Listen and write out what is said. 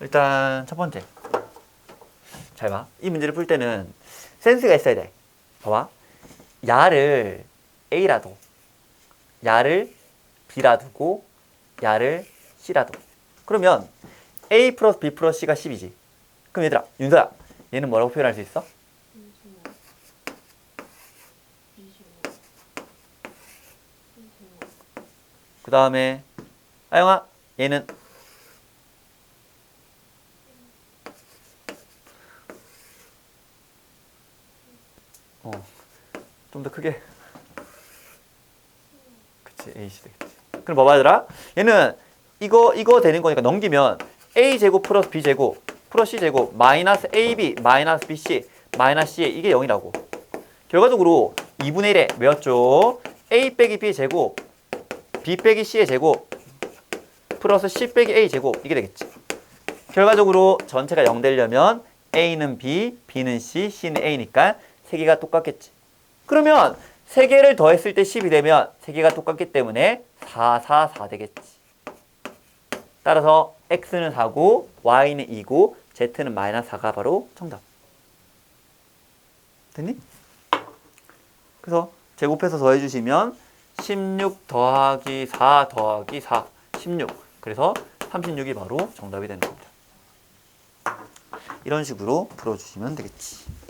일단 첫 번째. 잘 봐. 이 문제를 풀 때는 센스가 있어야 돼. 봐봐. 야를 A라도, 야를 B라 두고, 야를 C라 도 그러면 A 플러스 B 플러스 C가 10이지. 그럼 얘들아, 윤서야, 얘는 뭐라고 표현할 수 있어? 25. 그 다음에 아영아, 얘는 어, 좀 더 크게. 그치, AC 되겠지. 그럼 봐봐, 얘들아. 얘는 이거, 이거 되는 거니까 넘기면 A 제곱 플러스 B 제곱 플러스 C 제곱 마이너스 AB 마이너스 BC 마이너스 C 이게 0이라고. 결과적으로 2분의 1에 외웠죠? A 빼기 B 제곱 B 빼기 C의 제곱 플러스 C 빼기 A 제곱 이게 되겠지. 결과적으로 전체가 0 되려면 A는 B, B는 C, C는 A니까 세 개가 똑같겠지. 그러면 세 개를 더했을 때 10이 되면 세 개가 똑같기 때문에 4, 4, 4 되겠지. 따라서 X는 4고 Y는 2고 Z는 마이너스 4가 바로 정답. 됐니? 그래서 제곱해서 더해주시면 16 더하기 4 더하기 4, 16. 그래서 36이 바로 정답이 되는 겁니다. 이런 식으로 풀어주시면 되겠지.